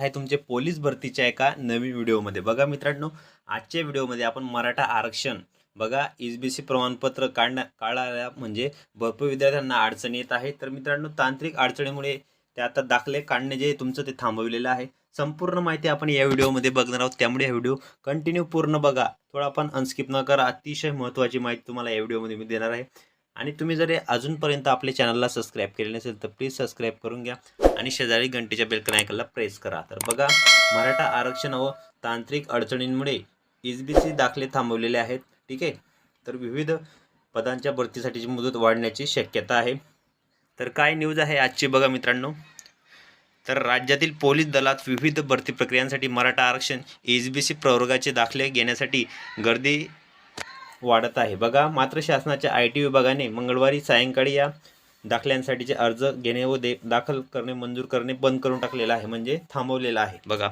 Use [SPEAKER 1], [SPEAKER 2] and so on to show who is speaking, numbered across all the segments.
[SPEAKER 1] आहे तुमचे पोलीस भरतीच्या एका नवीन व्हिडिओमध्ये. बघा मित्रांनो आजच्या व्हिडिओमध्ये आपण मराठा आरक्षण बघा एस बी सी प्रमाणपत्र काढण्या काढायला म्हणजे भरपूर विद्यार्थ्यांना अडचणी येत आहे. तर मित्रांनो तांत्रिक अडचणीमुळे ते आता दाखले काढणे जे तुमचं ते थांबवलेलं आहे. संपूर्ण माहिती आपण या व्हिडिओमध्ये बघणार आहोत. त्यामुळे हा व्हिडिओ कंटिन्यू पूर्ण बघा. थोडा आपण अनस्किप न करा. अतिशय महत्त्वाची माहिती तुम्हाला या व्हिडिओमध्ये मी देणार आहे. आणि तुम्ही जर अजूनपर्यंत आपल्या चॅनलला सबस्क्राईब केले नसेल तर प्लीज सबस्क्राईब करून घ्या. आणि शेजारी घंटीच्या बेलकन आयकनला प्रेस करा. तर बघा मराठा आरक्षण व तांत्रिक अडचणींमुळे एस बी सी दाखले थांबवलेले आहेत. ठीक आहे? तर विविध पदांच्या भरतीसाठीची मुदत वाढण्याची शक्यता आहे. तर काय न्यूज आहे आजची बघा मित्रांनो? तर राज्यातील पोलीस दलात विविध भरती प्रक्रियांसाठी मराठा आरक्षण एस बी सी प्रवर्गाचे दाखले घेण्यासाठी गर्दी वाढत आहे. बघा मात्र शासनाच्या आय टी विभागाने मंगळवारी सायंकाळी या दाखल्यांसाठीचे अर्ज घेणे व दे दाखल करणे मंजूर करणे बंद करून टाकलेलं आहे म्हणजे थांबवलेलं आहे. बघा.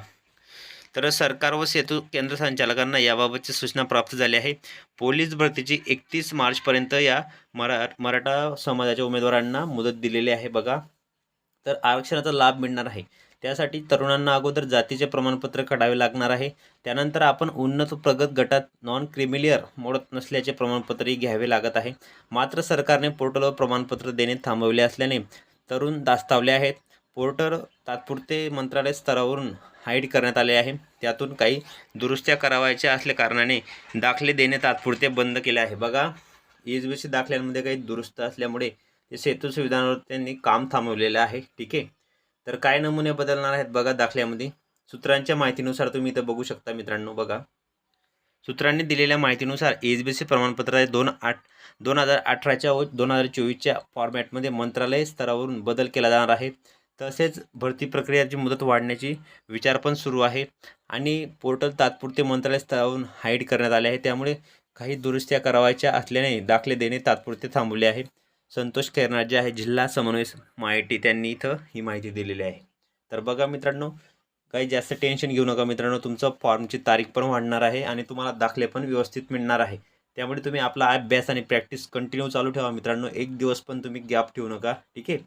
[SPEAKER 1] तर सरकार व सेतू केंद्र संचालकांना याबाबतची सूचना प्राप्त झाली आहे. पोलीस भरतीची एकतीस मार्चपर्यंत या मरा मराठा समाजाच्या उमेदवारांना मुदत दिलेली आहे. बघा. तर आरक्षणाचा लाभ मिळणार आहे. त्यासाठी तरुणांना अगोदर जातीचे प्रमाणपत्र काढावे लागणार आहे. त्यानंतर आपण उन्नत प्रगत गटात नॉन क्रिमिलियर मोडत नसल्याचे प्रमाणपत्रही घ्यावे लागत आहे. मात्र सरकारने पोर्टलवर प्रमाणपत्र देणे थांबवले असल्याने तरुण दास्तावले आहेत. पोर्टल तात्पुरते मंत्रालय स्तरावरून हाईड करण्यात आले आहे. त्यातून काही दुरुस्त्या करावायच्या असल्या कारणाने दाखले देणे तात्पुरते बंद केले आहे. बघा एजबीसी बी सी दाखल्यांमध्ये काही दुरुस्त असल्यामुळे सेतू सुविधांवर त्यांनी काम थांबवलेलं आहे. ठीक आहे? तर काय नमुने बदलणार आहेत बघा दाखल्यामध्ये. सूत्रांच्या माहितीनुसार तुम्ही इथं बघू शकता मित्रांनो बघा. सूत्रांनी दिलेल्या माहितीनुसार एस बी सी प्रमाणपत्र दोन आठ दोन हजार अठराच्या व दोन हजार चोवीसच्या फॉर्मॅटमध्ये मंत्रालय स्तरावरून बदल केला जाणार आहे. तसेच भरती प्रक्रियाची मुदत वाढण्याची विचार पण सुरू आहे आणि पोर्टल तात्पुरते मंत्रालय स्तरावरून हाईड करण्यात आले आहे. त्यामुळे काही दुरुस्त्या करावायच्या असल्याने दाखले देणे तात्पुरते थांबवले आहे. संतोष खैरनार जे आहे जिल्हा समन्वय माहिती त्यांनी इथं ही माहिती दिलेली आहे. तर बघा मित्रांनो काही जास्त टेन्शन घेऊ नका मित्रांनो तुमचं फॉर्मची तारीख पण वाढणार आहे आणि तुम्हाला दाखले पण व्यवस्थित मिळणार आहे. त्यामुळे तुम्ही आपला अभ्यास आणि प्रॅक्टिस कंटिन्यू चालू ठेवा मित्रांनो एक दिवस पण तुम्ही गॅप ठेवू नका ठीक आहे?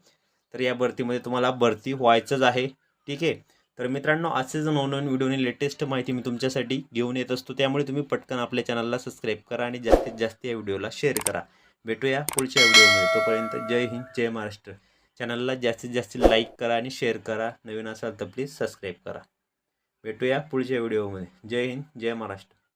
[SPEAKER 1] तर या भरतीमध्ये तुम्हाला भरती व्हायचंच आहे ठीक आहे? तर मित्रांनो असेच नवनवीन व्हिडिओने लेटेस्ट माहिती मी तुमच्यासाठी घेऊन येत असतो. त्यामुळे तुम्ही पटकन आपल्या चॅनलला सबस्क्राईब करा आणि जास्तीत जास्त या व्हिडिओला शेअर करा. भेटूया पुढच्या व्हिडिओमध्ये. तोपर्यंत जय हिंद जय महाराष्ट्र. चॅनलला जास्तीत जास्त लाईक करा आणि शेअर करा. नवीन असाल तर प्लीज सबस्क्राईब करा. भेटूया पुढच्या व्हिडिओमध्ये. जय हिंद जय महाराष्ट्र.